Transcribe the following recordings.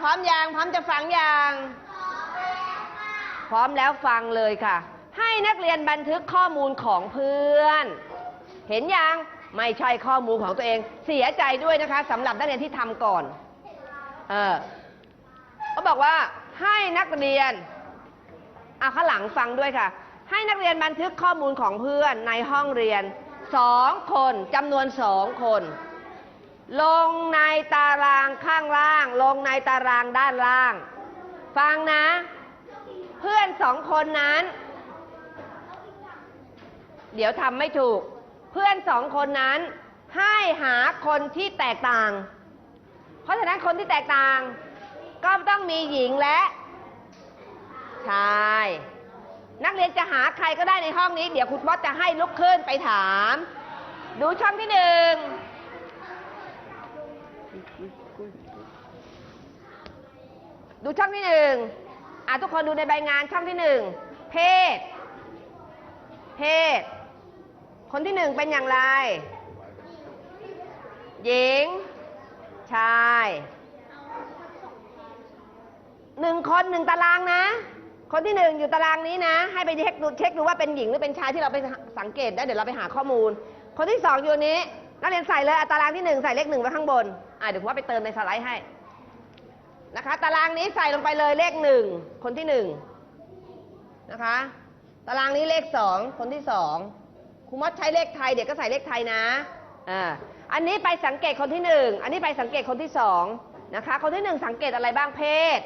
พร้อมยังพร้อมจะฟังยังพร้อมแล้วฟังเลยค่ะ ให้นักเรียนบันทึกข้อมูลของเพื่อน เห็นยังไม่ใช่ข้อมูลของตัวเอง เสียใจด้วยนะคะสำหรับนักเรียนที่ทำก่อน เออเขาบอกว่าให้นักเรียนเอาข้างหลังฟังด้วยค่ะ ให้นักเรียนบันทึกข้อมูลของเพื่อนในห้องเรียนสองคนจำนวนสองคน ลงในตารางข้างล่าง ลงในตารางด้านล่าง ฟังนะ เพื่อนสองคนนั้น เดี๋ยวทำไม่ถูก เพื่อนสองคนนั้น ให้หาคนที่แตกต่าง เพราะฉะนั้นคนที่แตกต่าง ก็ต้องมีหญิงและชายนักเรียนจะหาใครก็ได้ในห้องนี้ เดี๋ยวคุณมดจะให้ลุกขึ้นไปถาม ดูช่องที่หนึ่ง ดูช่องที่หนึ่งอะทุกคนดูในใบงานช่องที่หนึ่งเพศ เพศ คนที่หนึ่งเป็นอย่างไร หญิง ชายหนึ่งคนหนึ่งตารางนะ คนที่หนึ่งอยู่ตารางนี้นะ ให้ไปเช็คดูเช็คดูว่าเป็นหญิงหรือเป็นชายที่เราไปสังเกตได้เดี๋ยวเราไปหาข้อมูล คนที่สองอยู่นี้นักเรียนใส่เลยอะตารางที่หนึ่งใส่เลขหนึ่งไว้ข้างบนอะเดี๋ยวผมว่าไปเติมในสไลด์ให้ นะคะ ตารางนี้ใส่ลงไปเลยเลขหนึ่งคนที่หนึ่งนะคะ ตารางนี้เลขสองคนที่สองครูมดใช้เลขไทยเด็กก็ใส่เลขไทยนะอ่าอันนี้ไปสังเกตคนที่หนึ่งอันนี้ไปสังเกตคนที่สองนะคะ คนที่หนึ่งสังเกตอะไรบ้างเพศ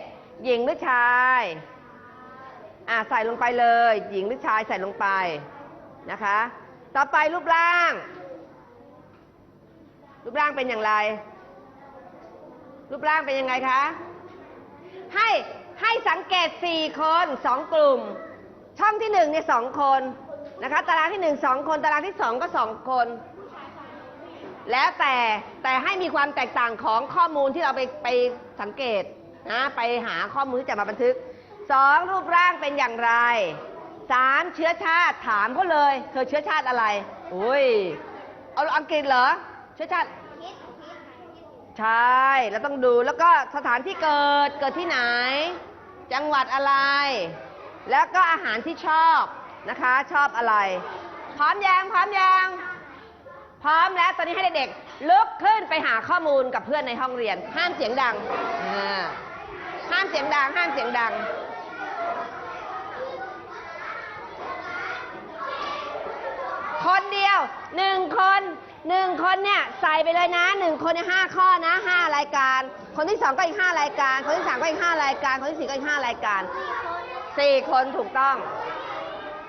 หญิงหรือชายอ่าใส่ลงไปเลย หญิงหรือชายใส่ลงไปนะคะ ต่อไปรูปร่าง รูปร่างเป็นอย่างไร รูปร่างเป็นยังไงคะ ให้ให้สังเกต 4 คนสองกลุ่ม ช่องที่1เนี่ยสองคนนะคะ ตารางที่1 2คน ตารางที่2ก็2คน แล้วแต่แต่ให้มีความแตกต่างของข้อมูลที่เราไปไปสังเกตนะไปหาข้อมูลที่จะมาบันทึกสองรูปร่างเป็นอย่างไรสามเชื้อชาติถามเขาเลย เธอเชื้อชาติอะไร อุ้ยเอาอังกฤษเหรอ เชื้อชาติ ใช่ แล้วต้องดูแล้วก็สถานที่เกิดเกิดที่ไหน จังหวัดอะไร แล้วก็อาหารที่ชอบนะคะ ชอบอะไร พร้อมยังพร้อมยังพร้อมแล้วตอนนี้ให้เด็กๆลุกขึ้นไปหาข้อมูลกับเพื่อนในห้องเรียน ห้ามเสียงดังห้ามเสียงดัง ห้ามเสียงดังคนเดียวหนึ่งคน หนึ่งคนเนี่ยใส่ไปเลยนะหนึ่งคนในยห้าข้อนะห้ารายการ คนที่สองก็อีกห้ารายการ คนที่สามก็อีกห้ารายการ คนที่สี่ก็อีกห้ารายการสี่คนถูกต้อง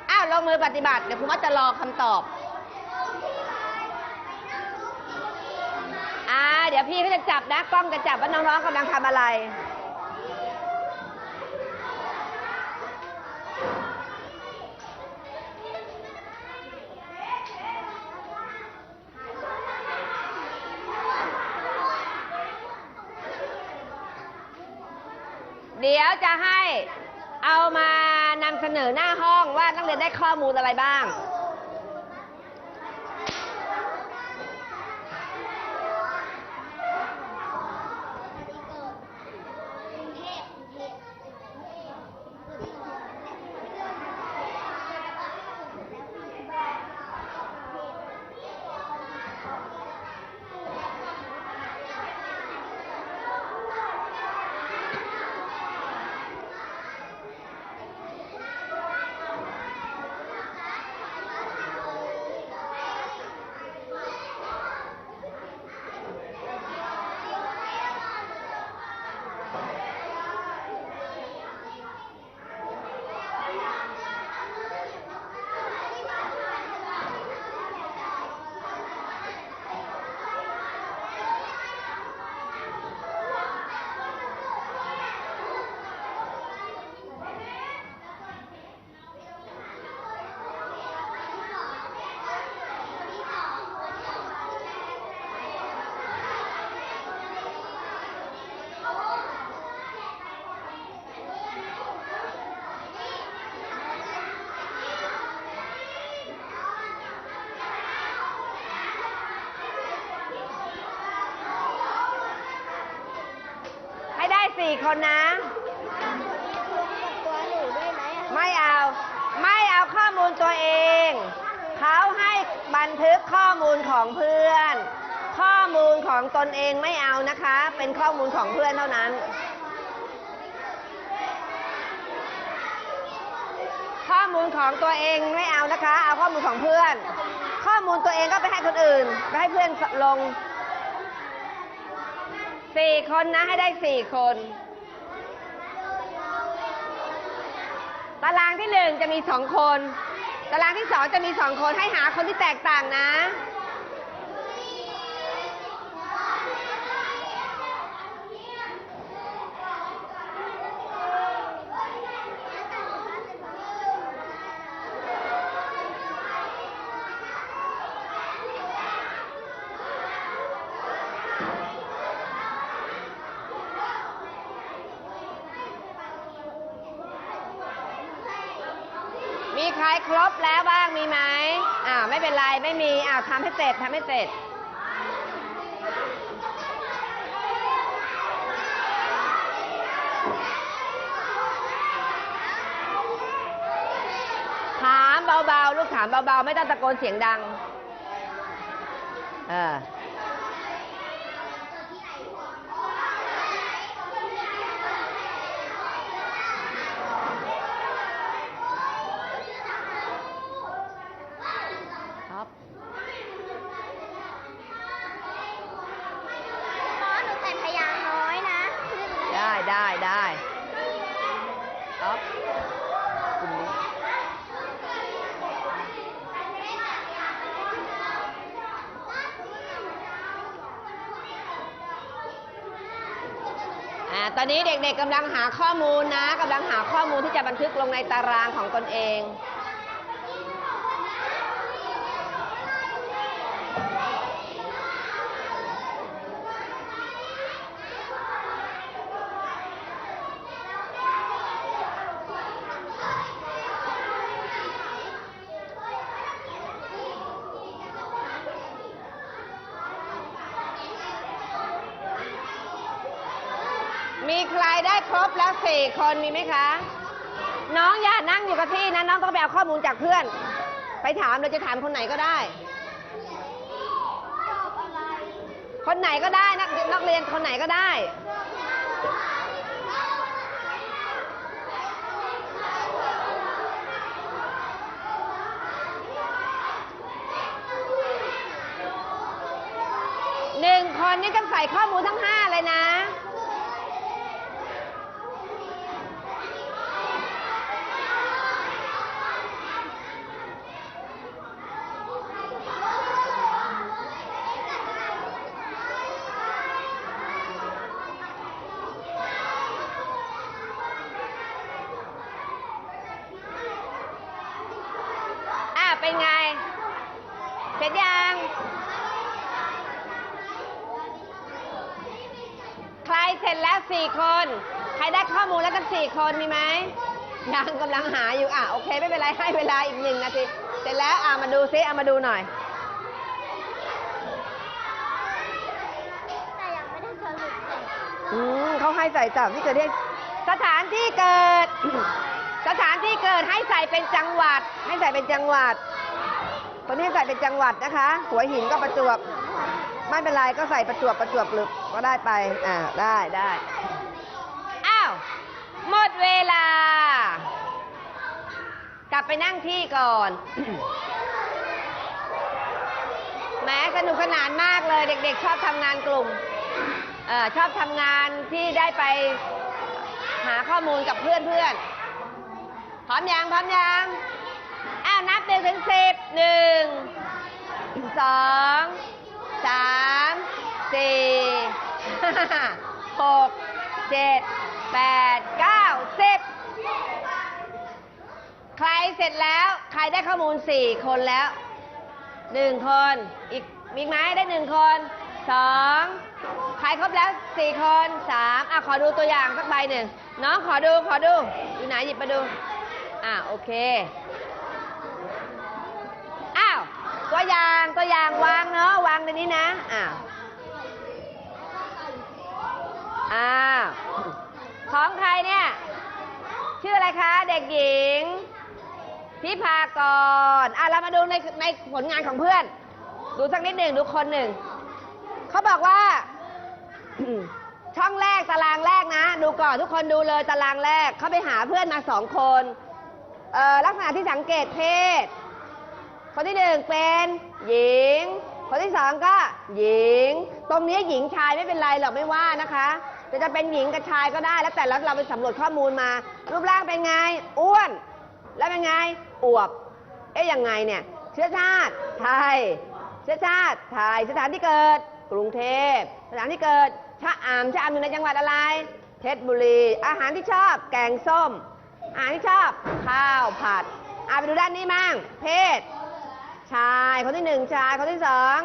อ้าวลงมือปฏิบัติเดี๋ยวคุณว่าจะรอคำตอบ อ่า เดี๋ยวพี่เขาจะจับนะกล้องจะจับว่าน้องๆกำลังทำอะไร เดี๋ยวจะให้เอามานำเสนอหน้าห้องว่านักเรียนได้ข้อมูลอะไรบ้าง ค คนนะ ตัวหนูด้วยไหมอะไม่เอา ไม่เอาข้อมูลตัวเอง เขาให้บันทึกข้อมูลของเพื่อน ข้อมูลของตนเองไม่เอานะคะ เป็นข้อมูลของเพื่อนเท่านั้น ข้อมูลของตัวเองไม่เอานะคะ เอาข้อมูลของเพื่อน ข้อมูลตัวเองก็ไปให้คนอื่น ไปให้เพื่อนลง สี่คนนะให้ได้สี่คน ตารางที่หนึ่งจะมีสองคน ตารางที่สองจะมีสองคนให้หาคนที่แตกต่างนะ มีใครครบแล้วบ้างมีไหมอ่าไม่เป็นไรไม่มีอ่าทำให้เสร็จทำให้เสร็จถามเบาๆ ลูกถามเบาๆ ไม่ต้องตะโกนเสียงดัง เออ ครับ หมอหนูใส่พยางค์น้อยนะ ได้ได้ได้ครับกลุ่มนี้อ่าตอนนี้เด็กๆกำลังหาข้อมูลนะกำลังหาข้อมูลที่จะบันทึกลงในตารางของตนเอง มีใครได้ครบแล้วสี่คนมีไหมคะ น้องอย่านั่งอยู่กับที่นะน้องต้องไปเอาข้อมูลจากเพื่อน ไปถามเราจะถามคนไหนก็ได้ คนไหนก็ได้นักนักเรียนคนไหนก็ได้ หนึ่งคนนี่ต้องใส่ข้อมูลทั้งห้าเลยนะอะ เป็นไง เส ร็จยัง ใครเสร็จแล้วสี่คน ใครได้ข้อมูลแล้วกันสี่คนมีไหม ยังกำลังหาอยู่ อะ โอเค ไม่เป็นไร ให้เวลาอีกหนึ่งนาที เสร็จแล้วอะมาดูซิเอามาดูหน่อย แต่ยังไม่ได้สรุปเลยอืมเขาให้ใส่ตามที่เกิดเหตุสถานที่เกิด สถานที่เกิดให้ใส่เป็นจังหวัด ให้ใส่เป็นจังหวัด คนที่ให้ใส่เป็นจังหวัดนะคะ หัวหินก็ประจวบ ไม่เป็นไรก็ใส่ประจวบประจวบหรือก็ได้ไป อ่าได้ได้อ้าวหมดเวลา กลับไปนั่งที่ก่อนแหม้สนุกสนานมากเลย เด็ก ๆ ชอบทำงานกลุ่มเออชอบทำงานที่ได้ไปหาข้อมูลกับเพื่อนเพื่อนๆพร้อมยังพร้อมยังอ้าวนับหนึ่งถึงสิบหนึ่ง สองสามสี่หกเจ็ดแปดเก้าสิบใครเสร็จแล้วใครได้ข้อมูลสี่คนแล้วหนึ่งคน อีกมีไหมได้หนึ่งคนสองใครครบแล้วสี่คนสามอะขอดูตัวอย่างสักใบหนึ่งน้องขอดูขอดูอยู่ไหนหยิบมาดู อะโอเค ตัวยางตัวยางวางเนาะวางในนี้นะอ้าวอ้าวของใครเนี่ย ชื่ออะไรคะ เด็กหญิงพิพากรอะเรามาดูในในผลงานของเพื่อน ดูสักนิดหนึ่งดูคนหนึ่งเขาบอกว่าช่องแรกตารางแรกนะ ดูก่อนทุกคนดูเลยตารางแรกเขาไปหาเพื่อนมาสองคนเอ่อลักษณะที่สังเกตเพศ คนที่หนึ่งเป็นหญิง คนที่สองก็หญิง ตรงนี้หญิงชายไม่เป็นไรหรอกไม่ว่านะคะจะจะเป็นหญิงกับชายก็ได้ แล้วแต่เราเราไปสำรวจข้อมูลมา รูปร่างเป็นไง อ้วน แล้วเป็นไงอวบ เอ๊ยยังไงเนี่ย เชื้อชาติไทย เชื้อชาติไทย สถานที่เกิด กรุงเทพ สถานที่เกิดชะอำชะอำอยู่ในจังหวัดอะไร เพชรบุรี อาหารที่ชอบแกงส้ม อาหารที่ชอบข้าวผัดอาไปดูด้านนี้มั่งเพศ ชายคนที่หนึ่งชายคนที่สอง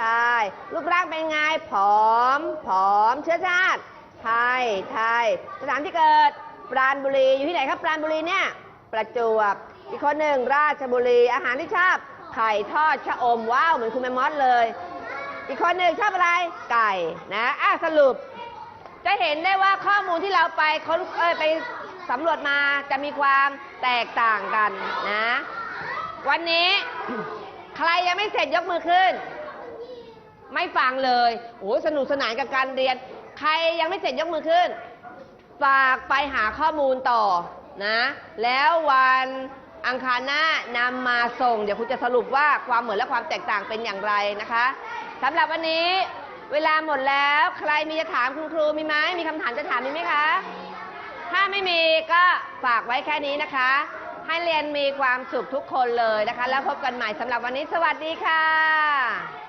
ชายรูปร่างเป็นไงผอม ผอมเชื้อชาติ ไทย ไทยสถานที่เกิด ปราณบุรีอยู่ที่ไหนครับปราณบุรีเนี่ย ประจวบอีกคนหนึ่งราชบุรีอาหารที่ชอบไข่ทอดชะอมว้าวเหมือนคุณแมมมอสเลย อีกคนหนึ่งชอบอะไรไก่นะอะสรุป จะเห็นได้ว่าข้อมูลที่เราไปค้นเอ้ยไปสำรวจมาจะมีความแตกต่างกันนะ วันนี้ ใครยังไม่เสร็จยกมือขึ้น ไม่ฟังเลยโอ้สนุกสนานกับการเรียน ใครยังไม่เสร็จยกมือขึ้น ฝากไปหาข้อมูลต่อนะ แล้ววันอังคารหน้านำมาส่ง เดี๋ยวคุณจะสรุปว่าความเหมือนและความแตกต่างเป็นอย่างไรนะคะสำหรับวันนี้เวลาหมดแล้วใครมีจะถามคุณครูมีไหมมีคำถามจะถามมีไหมคะ ถ้าไม่มีก็ฝากไว้แค่นี้นะคะ ให้เรียนมีความสุขทุกคนเลยนะคะ แล้วพบกันใหม่สำหรับวันนี้สวัสดีค่ะ